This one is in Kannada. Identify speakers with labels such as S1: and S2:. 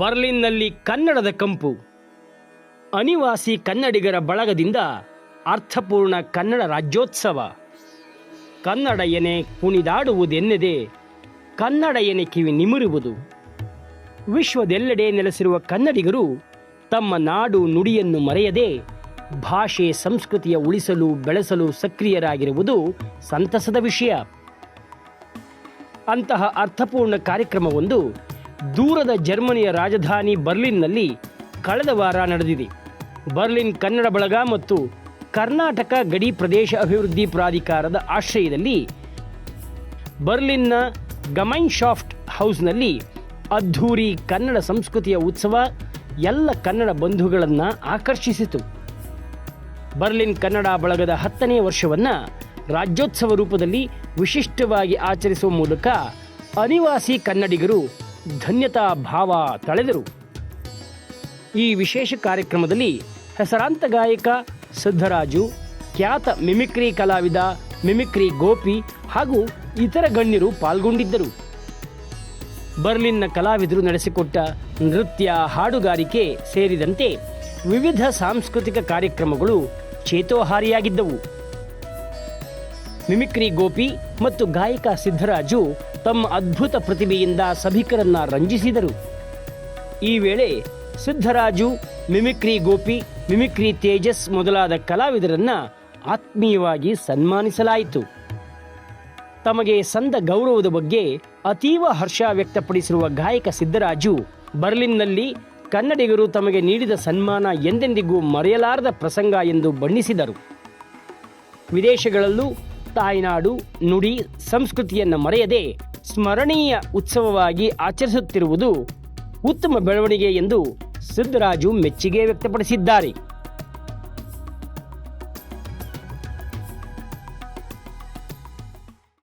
S1: ಬರ್ಲಿನ್ನಲ್ಲಿ ಕನ್ನಡದ ಕಂಪು. ಅನಿವಾಸಿ ಕನ್ನಡಿಗರ ಬಳಗದಿಂದ ಅರ್ಥಪೂರ್ಣ ಕನ್ನಡ ರಾಜ್ಯೋತ್ಸವ. ಕನ್ನಡ ಎನೆ ಕುಣಿದಾಡುವುದೆನ್ನದೆ ಕನ್ನಡ ಎನೆ ಕಿವಿ ನಿಮಿರುವುದು. ವಿಶ್ವದೆಲ್ಲೆಡೆ ನೆಲೆಸಿರುವ ಕನ್ನಡಿಗರು ತಮ್ಮ ನಾಡು ನುಡಿಯನ್ನು ಮರೆಯದೆ ಭಾಷೆ ಸಂಸ್ಕೃತಿಯ ಉಳಿಸಲು ಬೆಳೆಸಲು ಸಕ್ರಿಯರಾಗಿರುವುದು ಸಂತಸದ ವಿಷಯ. ಅಂತಹ ಅರ್ಥಪೂರ್ಣ ಕಾರ್ಯಕ್ರಮವೊಂದು ದೂರದ ಜರ್ಮನಿಯ ರಾಜಧಾನಿ ಬರ್ಲಿನ್ನಲ್ಲಿ ಕಳೆದ ವಾರ ನಡೆದಿದೆ. ಬರ್ಲಿನ್ ಕನ್ನಡ ಬಳಗ ಮತ್ತು ಕರ್ನಾಟಕ ಗಡಿ ಪ್ರದೇಶ ಅಭಿವೃದ್ಧಿ ಪ್ರಾಧಿಕಾರದ ಆಶ್ರಯದಲ್ಲಿ ಬರ್ಲಿನ್ನ ಗಮೈನ್ಶಾಫ್ಟ್ ಹೌಸ್ನಲ್ಲಿ ಅದ್ಧೂರಿ ಕನ್ನಡ ಸಂಸ್ಕೃತಿಯ ಉತ್ಸವ ಎಲ್ಲ ಕನ್ನಡ ಬಂಧುಗಳನ್ನು ಆಕರ್ಷಿಸಿತು. ಬರ್ಲಿನ್ ಕನ್ನಡ ಬಳಗದ ಹತ್ತನೇ ವರ್ಷವನ್ನು ರಾಜ್ಯೋತ್ಸವ ರೂಪದಲ್ಲಿ ವಿಶಿಷ್ಟವಾಗಿ ಆಚರಿಸುವ ಮೂಲಕ ಅನಿವಾಸಿ ಕನ್ನಡಿಗರು ಧನ್ಯತಾ ಭಾವ ತಳೆದರು. ಈ ವಿಶೇಷ ಕಾರ್ಯಕ್ರಮದಲ್ಲಿ ಹೆಸರಾಂತ ಗಾಯಕ ಸಿದ್ದರಾಜು ಖ್ಯಾತ ಮಿಮಿಕ್ರಿ ಕಲಾವಿದ ಮಿಮಿಕ್ರಿ ಗೋಪಿ ಹಾಗೂ ಇತರ ಗಣ್ಯರು ಪಾಲ್ಗೊಂಡಿದ್ದರು. ಬರ್ಲಿನ್ನ ಕಲಾವಿದರು ನಡೆಸಿಕೊಟ್ಟ ನೃತ್ಯ ಹಾಡುಗಾರಿಕೆ ಸೇರಿದಂತೆ ವಿವಿಧ ಸಾಂಸ್ಕೃತಿಕ ಕಾರ್ಯಕ್ರಮಗಳು ಚೇತೋಹಾರಿಯಾಗಿದ್ದವು. ಮಿಮಿಕ್ರಿ ಗೋಪಿ ಮತ್ತು ಗಾಯಕ ಸಿದ್ದರಾಜು ತಮ್ಮ ಅದ್ಭುತ ಪ್ರತಿಭೆಯಿಂದ ಸಭಿಕರನ್ನ ರಂಜಿಸಿದರು. ಈ ವೇಳೆ ಸಿದ್ದರಾಜು ಮಿಮಿಕ್ರಿ ಗೋಪಿ, ಮಿಮಿಕ್ರಿ ತೇಜಸ್ ಮೊದಲಾದ ಕಲಾವಿದರನ್ನ ಆತ್ಮೀಯವಾಗಿ ಸನ್ಮಾನಿಸಲಾಯಿತು. ತಮಗೆ ಸಂದ ಗೌರವದ ಬಗ್ಗೆ ಅತೀವ ಹರ್ಷ ವ್ಯಕ್ತಪಡಿಸಿರುವ ಗಾಯಕ ಸಿದ್ದರಾಜು ಬರ್ಲಿನ್ನಲ್ಲಿ ಕನ್ನಡಿಗರು ತಮಗೆ ನೀಡಿದ ಸನ್ಮಾನ ಎಂದೆಂದಿಗೂ ಮರೆಯಲಾರದ ಪ್ರಸಂಗ ಎಂದು ಬಣ್ಣಿಸಿದರು. ವಿದೇಶಗಳಲ್ಲೂ ತಾಯ್ನಾಡು ನುಡಿ ಸಂಸ್ಕೃತಿಯನ್ನು ಮರೆಯದೆ ಸ್ಮರಣೀಯ ಉತ್ಸವವಾಗಿ ಆಚರಿಸುತ್ತಿರುವುದು ಉತ್ತಮ ಬೆಳವಣಿಗೆ ಎಂದು ಸಿದ್ದರಾಜು ಮೆಚ್ಚುಗೆ ವ್ಯಕ್ತಪಡಿಸಿದ್ದಾರೆ.